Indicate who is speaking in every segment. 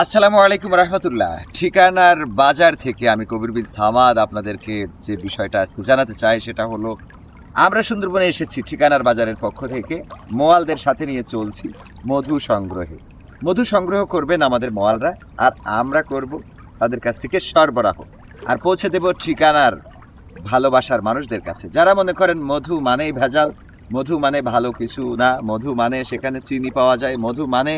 Speaker 1: আসসালামু আলাইকুম রহমতুল্লাহ। ঠিকানার বাজার থেকে আমি কবির বিন সামাদ আপনাদেরকে যে বিষয়টা আজকে জানাতে চাই সেটা হলো, আমরা সুন্দরবনে এসেছি ঠিকানার বাজারের পক্ষ থেকে, মোয়ালদের সাথে নিয়ে চলছি মধু সংগ্রহে। মধু সংগ্রহ করবেন আমাদের মোয়ালরা, আর আমরা করব তাদের কাছ থেকে সরবরাহ। আর পৌঁছে দেব ঠিকানার ভালোবাসার মানুষদের কাছে। যারা মনে করেন মধু মানেই ভেজাল, মধু মানে ভালো কিছু না, মধু মানে সেখানে চিনি পাওয়া যায়, মধু মানে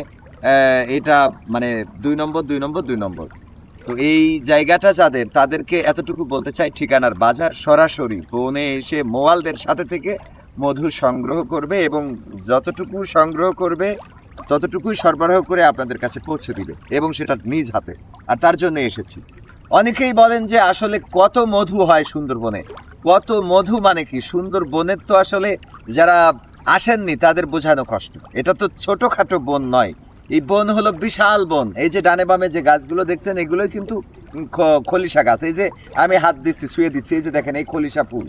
Speaker 1: এটা মানে দুই নম্বর দুই নম্বর দুই নম্বর। তো এই জায়গাটা যাদের, তাদেরকে এতটুকু বলতে চাই, ঠিকানার বাজার সরাসরি বনে এসে মোয়ালদের সাথে থেকে মধু সংগ্রহ করবে এবং যতটুকু সংগ্রহ করবে, ততটুকুই সরবরাহ করে আপনাদের কাছে পৌঁছে দিবে এবং সেটা নিজ হাতে। আর তার জন্য এসেছি। অনেকেই বলেন যে আসলে কত মধু হয় সুন্দরবনে? কত মধু মানে কি? সুন্দরবনের তো আসলে যারা আসেননি, তাদের বোঝানো কষ্ট। এটা তো ছোটখাটো বন নয়। এই বন হলো বিশাল বন। এই যে ডানে বামে যে গাছগুলো দেখছেন, এগুলোই কিন্তু খলিশা গাছ। এই যে আমি হাত দিচ্ছি, শুয়ে দিচ্ছি, এই যে দেখেন, এই খলিশা ফুল।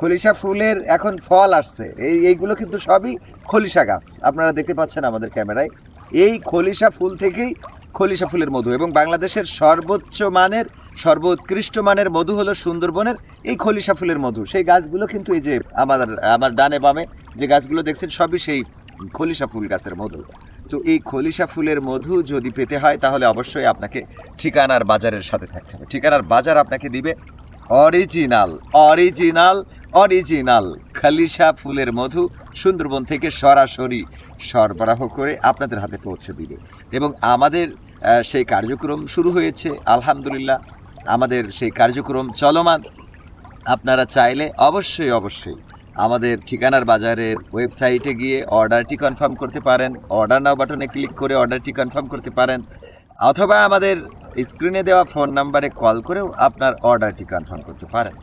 Speaker 1: খলিশা ফুলের এখন ফল আসছে। এই, এইগুলো কিন্তু সবই খলিশা গাছ। আপনারা দেখতে পাচ্ছেন আমাদের ক্যামেরায়। এই খলিশা ফুল থেকেই খলিশা ফুলের মধু এবং বাংলাদেশের সর্বোচ্চ মানের, সর্বোৎকৃষ্ট মানের মধু হলো সুন্দরবনের এই খলিশা ফুলের মধু। সেই গাছগুলো কিন্তু এই যে আমার আমার ডানে বামে যে গাছগুলো দেখছেন, সবই সেই খলিশা ফুল গাছের মধু। তো এই খলিশা ফুলের মধু যদি পেতে হয়, তাহলে অবশ্যই আপনাকে ঠিকানার বাজারের সাথে থাকতে হবে। ঠিকানার বাজার আপনাকে দিবে অরিজিনাল অরিজিনাল অরিজিনাল খালিশা ফুলের মধু সুন্দরবন থেকে সরাসরি সরবরাহ করে আপনাদের হাতে পৌঁছে দিবে। এবং আমাদের সেই কার্যক্রম শুরু হয়েছে, আলহামদুলিল্লাহ। আমাদের সেই কার্যক্রম চলমান। আপনারা চাইলে অবশ্যই অবশ্যই আমাদের ঠিকানার বাজারের ওয়েবসাইটে গিয়ে অর্ডারটি কনফার্ম করতে পারেন। অর্ডার নাও বাটনে ক্লিক করে অর্ডারটি কনফার্ম করতে পারেন। অথবা আমাদের স্ক্রিনে দেওয়া ফোন নাম্বারে কল করেও আপনার অর্ডারটি কনফার্ম করতে পারেন।